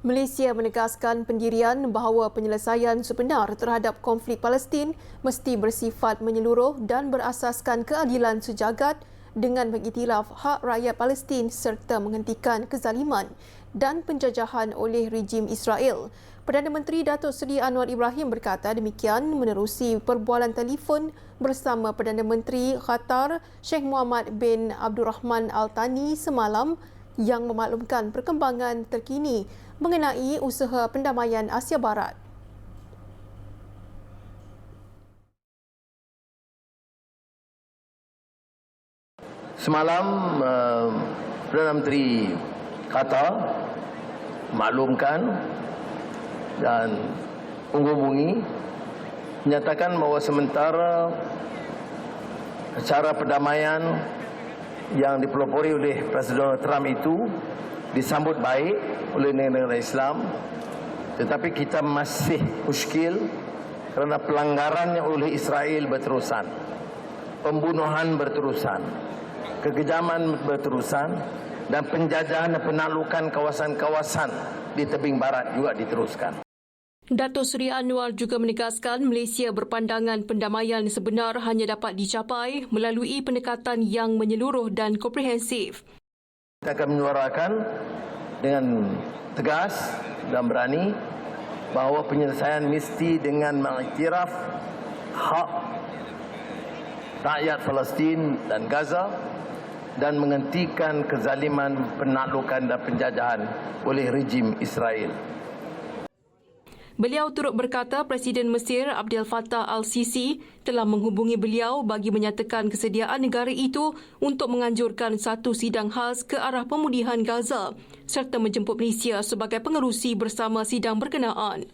Malaysia menegaskan pendirian bahawa penyelesaian sebenar terhadap konflik Palestin mesti bersifat menyeluruh dan berasaskan keadilan sejagat dengan mengiktiraf hak rakyat Palestin serta menghentikan kezaliman dan penjajahan oleh rejim Israel. Perdana Menteri Datuk Seri Anwar Ibrahim berkata demikian menerusi perbualan telefon bersama Perdana Menteri Qatar Sheikh Muhammad bin Abdul Rahman Al Thani semalam yang memaklumkan perkembangan terkini mengenai usaha pendamaian Asia Barat. Semalam uh, Perdana Menteri Qatar maklumkan dan menghubungi menyatakan bahawa sementara acara perdamaian yang dipelopori oleh Presiden Trump itu disambut baik oleh negara-negara Islam tetapi kita masih muskil kerana pelanggarannya oleh Israel berterusan pembunuhan berterusan kekejaman berterusan dan penjajahan dan penaklukan kawasan-kawasan di tebing barat juga diteruskan. Datuk Seri Anwar juga menegaskan Malaysia berpandangan pendamaian sebenar hanya dapat dicapai melalui pendekatan yang menyeluruh dan komprehensif. Kita akan menyuarakan dengan tegas dan berani bahawa penyelesaian mesti dengan mengiktiraf hak rakyat Palestin dan Gaza dan menghentikan kezaliman penaklukan dan penjajahan oleh rejim Israel. Beliau turut berkata Presiden Mesir Abdel Fattah al-Sisi telah menghubungi beliau bagi menyatakan kesediaan negara itu untuk menganjurkan satu sidang khas ke arah pemulihan Gaza serta menjemput Malaysia sebagai pengerusi bersama sidang berkenaan.